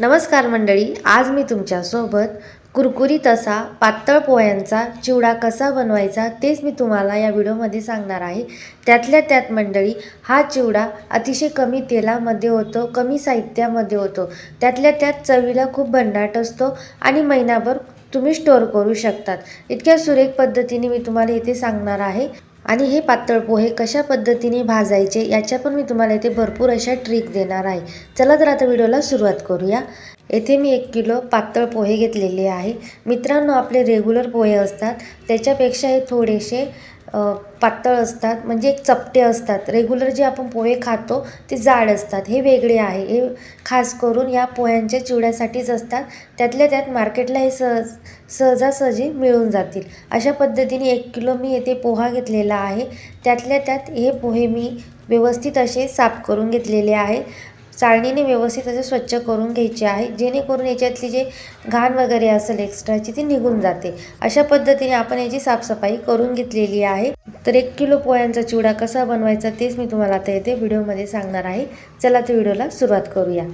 नमस्कार मंडळी आज मी तुमच्यासोबत कुरकुरीत असा पातळ पोह्यांचा चिवडा कसा बनवायचा तेच मी तुम्हाला या व्हिडिओमध्ये सांगणार आहे. त्यातल्या त्यात मंडळी हा चिवडा अतिशय कमी तेलामध्ये होतो कमी साहित्यामध्ये होतो. त्यातल्या त्यात चवीला खूप भन्नाट असतो आणि महिनाभर तुम्ही स्टोअर करू शकतात. इतक्या सुरेख पद्धतीने मी तुम्हाला इथे सांगणार आहे. आणि हे पातळ पोहे कशा पद्धतीने भाजायचे याच्या पण मी तुम्हाला इथे भरपूर अशा ट्रिक देणार आहे. चला तर आता व्हिडिओला सुरुवात करूया. येथे मी एक किलो पातळ पोहे घेतलेले आहे. मित्रांनो आपले रेग्युलर पोहे असतात. त्याच्यापेक्षा हे थोडेसे पातळ असतात म्हणजे एक चपटे असतात. रेग्युलर जे आपण पोहे खातो ते जाड असतात. हे वेगळे आहे. हे खास करून या पोह्यांच्या चिवड्यासाठीच असतात. त्यातल्या त्यात मार्केटला हे सहज सहजासहजी मिळून जातील. अशा पद्धतीने एक किलो मी येथे पोहा घेतलेला आहे. त्यातल्या त्यात हे पोहे मी व्यवस्थित असे साफ करून घेतलेले आहे. चाळणीने व्यवस्थित असे स्वच्छ करून घ्यायचे आहे. जेणेकरून याच्यातली जे घाण वगैरे असेल एक्स्ट्राची ती निघून जाते. अशा पद्धतीने आपण याची साफसफाई करून घेतलेली आहे. तर एक किलो पोह्यांचा चिवडा कसा बनवायचा तेच मी तुम्हाला आता येथे व्हिडिओमध्ये सांगणार आहे. चला तर व्हिडिओला सुरुवात करूया.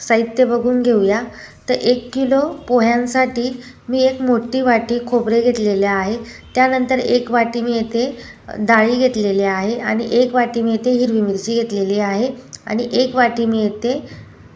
साहित्य बघून घेऊया. तर एक किलो पोह्यांसाठी मी एक मोठी वाटी खोबरे घेतलेले आहे. त्यानंतर एक वाटी मी येथे डाळी घेतलेली आहे आणि एक वाटी मी येथे हिरवी मिरची घेतलेली आहे आणि एक वाटी मी येथे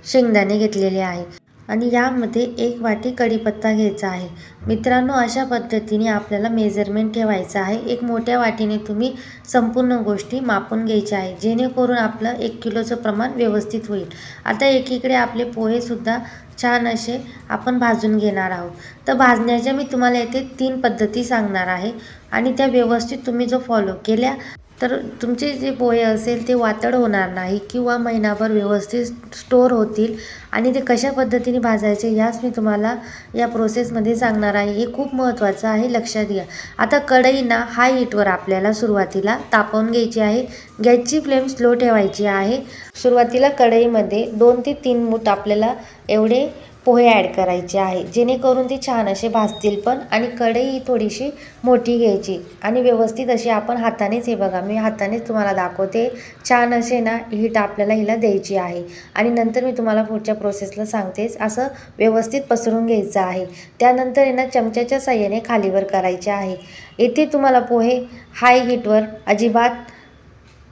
शेंगदाणे घेतलेले आहे. आणि यामध्ये एक वाटी कढीपत्ता घ्यायचा आहे. मित्रांनो अशा पद्धतीने आपल्याला मेजरमेंट ठेवायचं आहे. एक मोठ्या वाटीने तुम्ही संपूर्ण गोष्टी मापून घ्यायच्या आहे जेणेकरून आपलं एक किलोचं प्रमाण व्यवस्थित होईल. आता एकीकडे आपले पोहेसुद्धा छान असे आपण भाजून घेणार आहोत. तर भाजण्याच्या मी तुम्हाला येथे तीन पद्धती सांगणार आहे आणि त्या व्यवस्थित तुम्ही जो फॉलो केल्या तर तुमचे जे पोहे असेल ते वातड होणार नाही किंवा महिनाभर व्यवस्थित स्टोअर होतील. आणि ते कशा पद्धतीने भाजायचे ह्याच मी तुम्हाला या प्रोसेसमध्ये सांगणार आहे. हे खूप महत्त्वाचं आहे लक्षात घ्या. आता कढई ना हाय हीटवर आपल्याला सुरुवातीला तापवून घ्यायची आहे. गॅसची फ्लेम स्लो ठेवायची आहे. सुरुवातीला कढईमध्ये दोन ते तीन मूठ आपल्याला एवढे पोहे ॲड करायचे आहे. जेणेकरून ते छान असे भाजतील पण आणि कढई थोडीशी मोठी घ्यायची. आणि व्यवस्थित अशी आपण हातानेच हे बघा मी हातानेच तुम्हाला दाखवते. छान असे ना हीट आपल्याला हिला द्यायची आहे. आणि नंतर मी तुम्हाला पुढच्या प्रोसेसला सांगतेच असं व्यवस्थित पसरून घ्यायचं आहे. त्यानंतर आहे ना चमच्याच्या साह्याने खालीवर करायचे आहे. येथे तुम्हाला पोहे हाय हीटवर अजिबात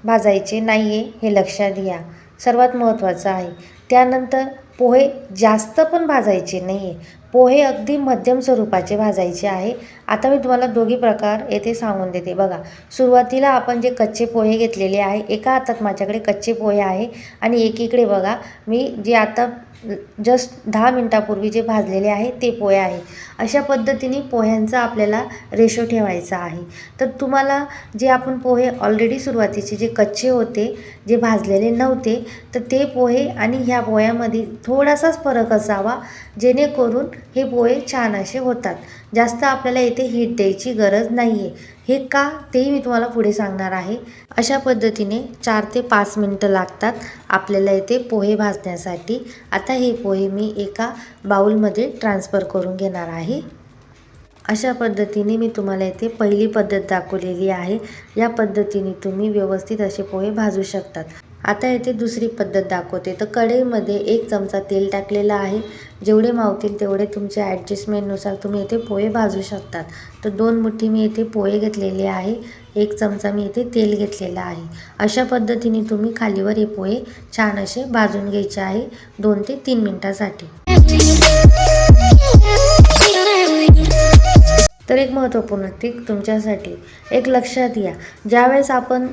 भाजायचे नाही आहे हे लक्षात घ्या. सर्वात महत्त्वाचं आहे. त्यानंतर पोहे जास्त पण भाजायचे नाही आहे पोहे अगदी मध्यम स्वरूपाचे भाजायचे आहे. आता मी तुम्हाला दोघी प्रकार येथे सांगून देते. बघा सुरुवातीला आपण जे कच्चे पोहे घेतलेले आहे एका हातात माझ्याकडे कच्चे पोहे आहे आणि एकीकडे बघा मी जे आता जस्ट दहा मिनटापूर्वी जे भाजलेले आहे ते पोहे आहे. अशा पद्धतीने पोह्यांचा आपल्याला रेशो ठेवायचा आहे. तर तुम्हाला जे आपण पोहे ऑलरेडी सुरुवातीचे जे कच्चे होते जे भाजलेले नव्हते तर ते पोहे आणि ह्या पोह्यामध्ये थोडासाच फरक असावा जेणेकरून हे पोहे छान असे होतात. जास्त आपल्याला इथे हीट द्यायची गरज नाही आहे हे का तेही मी तुम्हाला पुढे सांगणार आहे. अशा पद्धतीने चार ते पाच मिनटं लागतात आपल्याला इथे पोहे भाजण्यासाठी. आता हे पोहे मी एका बाऊलमध्ये ट्रान्सफर करून घेणार आहे. अशा पद्धतीने मी तुम्हाला इथे पहिली पद्धत दाखवलेली आहे. या पद्धतीने तुम्ही व्यवस्थित असे पोहे भाजू शकतात. आता येथे दुसरी पद्धत दाखवते. तर कढईमध्ये एक चमचा तेल टाकलेला आहे. जेवढे मावतील तेवढे तुमच्या ॲडजस्टमेंटनुसार तुम्ही येथे पोहे भाजू शकतात. तर दोन मुठी मी येथे पोहे घेतलेले आहे. एक चमचा मी येथे तेल घेतलेला आहे. अशा पद्धतीने तुम्ही खालीवर हे पोहे छान असे भाजून घ्यायचे आहे. दोन ते तीन मिनटासाठी. तर एक महत्त्वपूर्ण ट्रिक तुमच्यासाठी. एक लक्षात घ्या. ज्यावेळेस आपण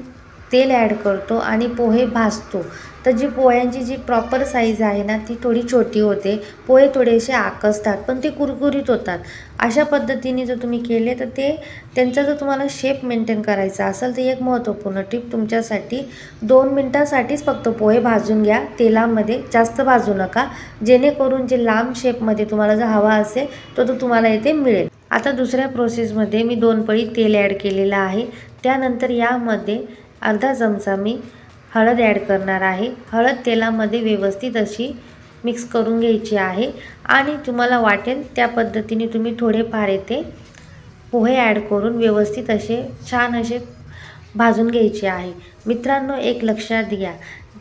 तेल ॲड करतो आणि पोहे भाजतो. तर जी पोह्यांची जी प्रॉपर साईज आहे ना ती थोडी छोटी होते. पोहे थोडेसे आकसतात पण ते कुरकुरीत होतात. अशा पद्धतीने जर तुम्ही केले तर ते त्यांचा जर तुम्हाला शेप मेंटेन करायचा असेल तर एक महत्त्वपूर्ण टिप तुमच्यासाठी दोन मिनटासाठीच फक्त पोहे भाजून घ्या. तेलामध्ये जास्त भाजू नका. जेणेकरून जे लांब शेपमध्ये तुम्हाला जर हवा असेल तो तो तुम्हाला इथे मिळेल. आता दुसऱ्या प्रोसेसमध्ये मी दोन पळी तेल ॲड केलेलं आहे. त्यानंतर यामध्ये अर्धा चमचा मी हळद ॲड करणार आहे. हळद तेलामध्ये व्यवस्थित अशी मिक्स करून घ्यायची आहे आणि तुम्हाला वाटेल त्या पद्धतीने तुम्ही थोडेफार येथे पोहे ॲड करून व्यवस्थित असे छान असे भाजून घ्यायचे आहे. मित्रांनो एक लक्षात घ्या.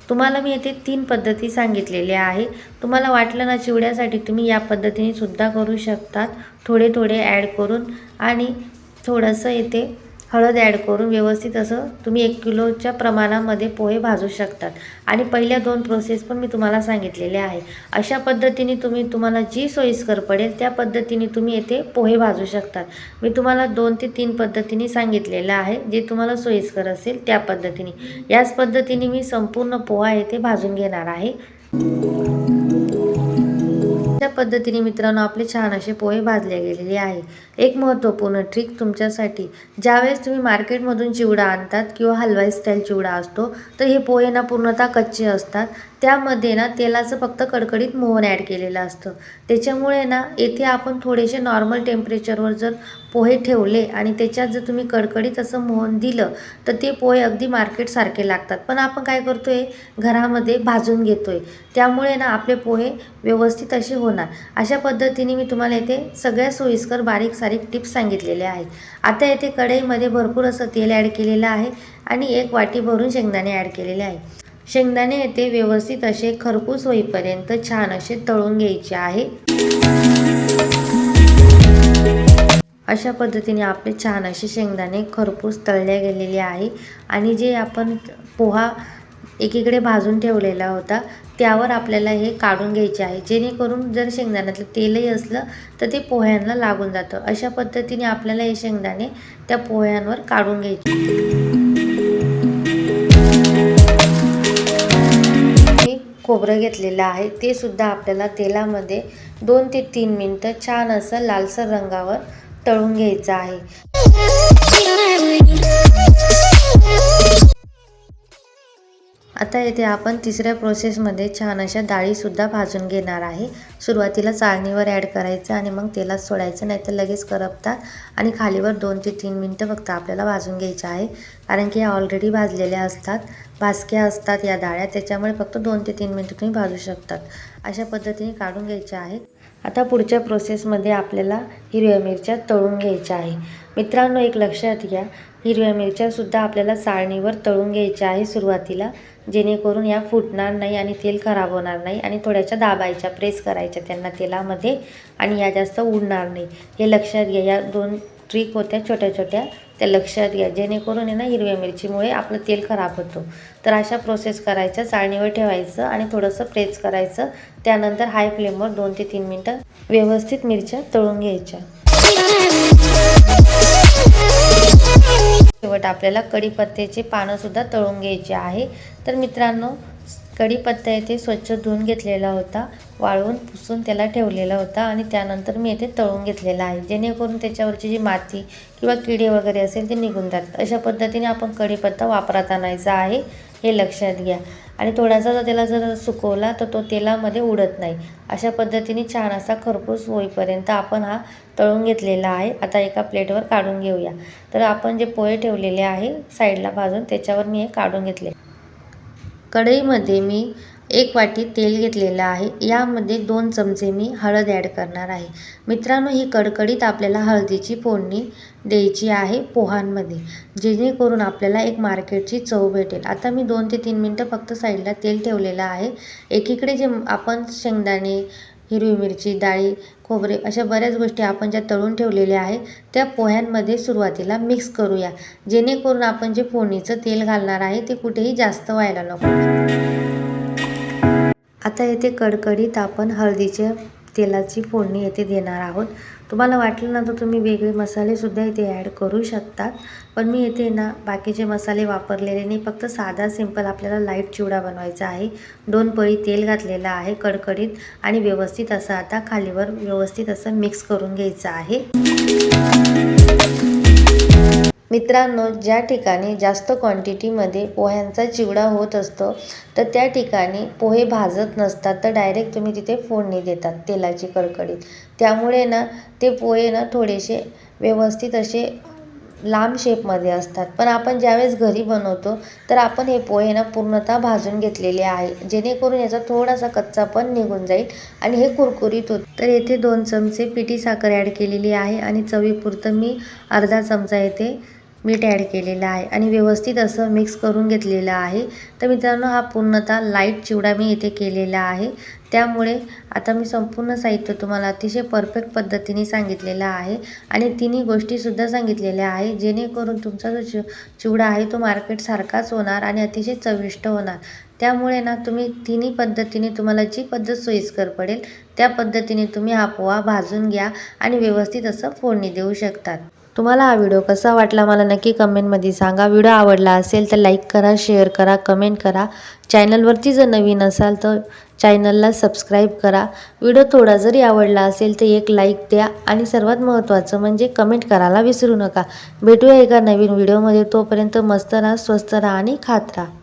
तुम्हाला मी येथे तीन पद्धती सांगितलेल्या आहे. तुम्हाला वाटलं ना चिवड्यासाठी तुम्ही या पद्धतीने सुद्धा करू शकतात. थोडे थोडे ॲड करून आणि थोडंसं येथे हळद ॲड करून व्यवस्थित असं तुम्ही एक किलोच्या प्रमाणामध्ये पोहे भाजू शकतात. आणि पहिल्या दोन प्रोसेस पण मी तुम्हाला सांगितलेल्या आहे. अशा पद्धतीने तुम्ही तुम्हाला जी सोयीस्कर पडेल त्या पद्धतीने तुम्ही येथे पोहे भाजू शकतात. मी तुम्हाला दोन ते तीन पद्धतीने सांगितलेलं आहे. जे तुम्हाला सोयीस्कर असेल त्या पद्धतीने. याच पद्धतीने मी संपूर्ण पोहा येथे भाजून घेणार आहे. अशा पद्धतीने मित्रांनो आपले छान असे पोहे भाजले गेलेले आहे. एक महत्त्वपूर्ण ट्रिक तुमच्यासाठी. ज्यावेळेस तुम्ही मार्केटमधून चिवडा आणतात किंवा हलवाई स्टाईल चिवडा असतो तर हे पोहे ना पूर्णतः कच्चे असतात. त्यामध्ये ना तेलाचं फक्त कडकडीत मोहन ॲड केलेलं असतं. त्याच्यामुळे ना येथे आपण थोडेसे नॉर्मल टेम्परेचरवर जर पोहे ठेवले आणि त्याच्यात जर तुम्ही कडकडीत असं मोहन दिलं तर ते पोहे अगदी मार्केटसारखे लागतात. पण आपण काय करतो आहे घरामध्ये भाजून घेतो आहे त्यामुळे ना आपले पोहे व्यवस्थित असे होणार. अशा पद्धतीने मी तुम्हाला येथे सगळ्या सोयीस्कर बारीक सारीक टिप्स सांगितलेल्या आहेत. आता येथे कढईमध्ये भरपूर असं तेल ॲड केलेलं आहे आणि एक वाटी भरून शेंगदाणे ॲड केलेले आहे. शेंगदाणे येथे व्यवस्थित असे खरपूस होईपर्यंत छान असे तळून घ्यायचे आहे. अशा पद्धतीने आपले छान असे शेंगदाणे खरपूस तळले गेलेले आहे. आणि जे आपण पोहा एकीकडे भाजून ठेवलेला होता त्यावर आपल्याला हे काढून घ्यायचे आहे. जेणेकरून जर शेंगदाण्यातलं तेलही असलं तर ते पोह्यांना लागून जातं. अशा पद्धतीने आपल्याला हे शेंगदाणे त्या पोह्यांवर काढून घ्यायचे. खोबरं घेतलेलं आहे. ते सुद्धा आपल्याला तेलामध्ये दोन ते तीन मिनटं छान असं लालसर रंगावर तळून घ्यायचं आहे. आता येथे आपण तिसऱ्या प्रोसेसमध्ये छान अशा डाळीसुद्धा भाजून घेणार आहे. सुरुवातीला चाळणीवर ॲड करायचं आणि मग तेलात सोडायचं नाही तर लगेच करपतात आणि खालीवर दोन ते तीन मिनटं फक्त आपल्याला भाजून घ्यायचे आहे. कारण की या ऑलरेडी भाजलेल्या असतात भाजक्या असतात या डाळ्या त्याच्यामुळे फक्त दोन ते तीन मिनटं तुम्ही भाजू शकतात. अशा पद्धतीने काढून घ्यायच्या आहेत आता पुढच्या प्रोसेसमध्ये आपल्याला हिरव्या मिरच्या तळून घ्यायच्या आहे. मित्रांनो एक लक्षात घ्या. हिरव्या मिरच्यासुद्धा आपल्याला चाळणीवर तळून घ्यायच्या आहे सुरुवातीला जेणेकरून या फुटणार नाही आणि तेल खराब होणार नाही आणि थोड्याशा दाबायच्या प्रेस करायच्या त्यांना तेलामध्ये आणि या जास्त उडणार नाही. हे लक्षात घ्या या दोन ट्रिक होत्या छोट्या छोट्या. त्या लक्षात घ्या. जेणेकरून आहे ना हिरव्या मिरचीमुळे आपलं तेल खराब होतो. तर अशा प्रोसेस करायच्या. चाळणीवर ठेवायचं आणि थोडंसं प्रेस करायचं. त्यानंतर हाय फ्लेमवर दोन ते तीन मिनटं व्यवस्थित मिरच्या तळून घ्यायच्या. शेवट आपल्याला कढीपत्त्याचे पानंसुद्धा तळून घ्यायची आहे. तर मित्रांनो कढीपत्ता येथे स्वच्छ धुवून घेतलेला होता वाळवून पुसून त्याला ठेवलेला होता आणि त्यानंतर मी येथे तळून घेतलेला आहे. जेणेकरून त्याच्यावरची जी माती किंवा किडे वगैरे असेल ते निघून जातात. अशा पद्धतीने आपण कढीपत्ता वापरात आणायचा आहे हे लक्षात घ्या. आणि थोडासा जर त्याला जर सुकवला तर तो तेलामध्ये उडत नाही. अशा पद्धतीने छान असा खरपूस होईपर्यंत आपण हा तळून घेतलेला आहे. आता एका प्लेटवर काढून घेऊया. तर आपण जे पोहे ठेवलेले आहे साईडला भाजून त्याच्यावर मी हे काढून घेतले. कढईमध्ये मी एक वाटी तेल घेतलेलं आहे. यामध्ये दोन चमचे मी हळद ॲड करणार आहे. मित्रांनो ही कडकडीत आपल्याला हळदीची फोडणी द्यायची आहे पोहांमध्ये जेणेकरून आपल्याला एक मार्केटची चव भेटेल. आता मी दोन ते तीन मिनटं फक्त साईडला तेल ठेवलेलं आहे. एकीकडे जे आपण शेंगदाणे हिरवी मिरची डाळी खोबरे अशा बऱ्याच गोष्टी आपण ज्या तळून ठेवलेल्या आहे त्या पोह्यांमध्ये सुरुवातीला मिक्स करूया. जेणेकरून आपण जे फोडणीचं तेल घालणार आहे ते कुठेही जास्त व्हायला नको. आता येथे कडकडीत आपण हळदीच्या तेलाची फोडणी येथे देणार आहोत. तुम्हाला वाटलं ना तर तुम्ही वेगळे मसालेसुद्धा इथे ॲड करू शकतात. पण मी येथे ना बाकीचे मसाले वापरलेले नाही. फक्त साधा सिंपल आपल्याला लाइट चिवडा बनवायचा आहे. दोन पळी तेल घातलेलं आहे कडकडीत आणि व्यवस्थित असं आता खालीवर व्यवस्थित असं मिक्स करून घ्यायचं आहे. मित्रांनो ज्या ठिकाणी जास्त क्वांटिटीमध्ये पोह्यांचा चिवडा होत असतो तर त्या ठिकाणी पोहे भाजत नसतात तर डायरेक्ट तुम्ही तिथे फोडणी देतात तेलाची कडकडीत. त्यामुळे ना ते पोहे ना थोडेसे व्यवस्थित असे लांब शेपमध्ये असतात. पण आपण ज्यावेळेस घरी बनवतो तर आपण हे पोहे ना पूर्णतः भाजून घेतलेले आहे. जेणेकरून याचा थोडासा कच्चा पण निघून जाईल आणि हे कुरकुरीत होत. तर येथे दोन चमचे पिठी साखर ॲड केलेली आहे आणि चवीपुरतं मी अर्धा चमचा येथे मीठ ॲड केलेलं आहे आणि व्यवस्थित असं मिक्स करून घेतलेलं आहे. तर मित्रांनो हा पूर्णतः लाइट चिवडा मी इथे केलेला आहे. त्यामुळे आता मी संपूर्ण साहित्य तुम्हाला अतिशय परफेक्ट पद्धतीने सांगितलेलं आहे आणि तिन्ही गोष्टीसुद्धा सांगितलेल्या आहे. जेणेकरून तुमचा जो चि चिवडा आहे तो मार्केटसारखाच होणार आणि अतिशय चविष्ट होणार. त्यामुळे ना तुम्ही तिन्ही पद्धतीने तुम्हाला जी पद्धत सोयीस्कर पडेल त्या पद्धतीने तुम्ही हा पोहा भाजून घ्या आणि व्यवस्थित असं फोडणी देऊ शकतात. तुम्हाला हा व्हिडिओ कसा वाटला मला नक्की कमेंटमध्ये सांगा. व्हिडिओ आवडला असेल तर लाईक करा शेअर करा कमेंट करा. चॅनलवरती जर नवीन असाल तर चॅनलला सबस्क्राईब करा. व्हिडिओ थोडा जरी आवडला असेल तर एक लाईक द्या आणि सर्वात महत्त्वाचं म्हणजे कमेंट करायला विसरू नका. भेटूया एका नवीन व्हिडिओमध्ये. तोपर्यंत मस्त राहा स्वस्त राहा आणि खात राहा.